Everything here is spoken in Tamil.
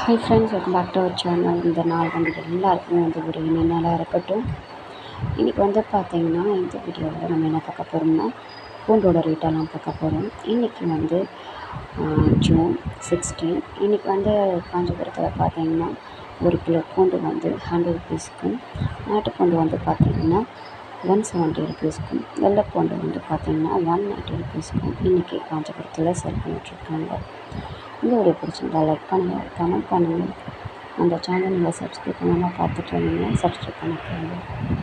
Hi friends welcome back to our channel இந்த நாள் வந்து எல்லாருக்குமே வந்து ஒரு இனிய நாளாக இருக்கட்டும். இன்றைக்கி வந்து பார்த்திங்கன்னா இந்த வீடியோவில் நம்ம என்ன பார்க்க போகிறோம்னா பூண்டோட ரேட்டெல்லாம் பார்க்க போகிறோம் இன்றைக்கி வந்து ஜூன் சிக்ஸ்டீன் இன்றைக்கி வந்து காஞ்சிபுரத்தில் பார்த்திங்கன்னா ஒரு கிலோ பூண்டு வந்து ஹண்ட்ரட் ருபீஸ்க்கு நாட்டுப்பூண்டு வந்து பார்த்திங்கன்னா ஒன் செவன்ட்டி ருபீஸ்க்கும் வெள்ளைப்பூண்டு வந்து பார்த்திங்கன்னா ஒன் நைன்ட்டி ருபீஸ்க்கும் இன்றைக்கி காஞ்சிபுரத்தில் சேல் பண்ணிகிட்ருக்காங்க இந்த வீடியோ பிடிச்சிருந்தா லைக் பண்ணுங்கள் கமெண்ட் பண்ணுங்கள் அந்த சேனல் நீங்கள் சப்ஸ்கிரைப் பண்ணாமல் பார்த்துட்டு இருந்தீங்கன்னா சப்ஸ்கிரைப் பண்ணிக்கோங்க.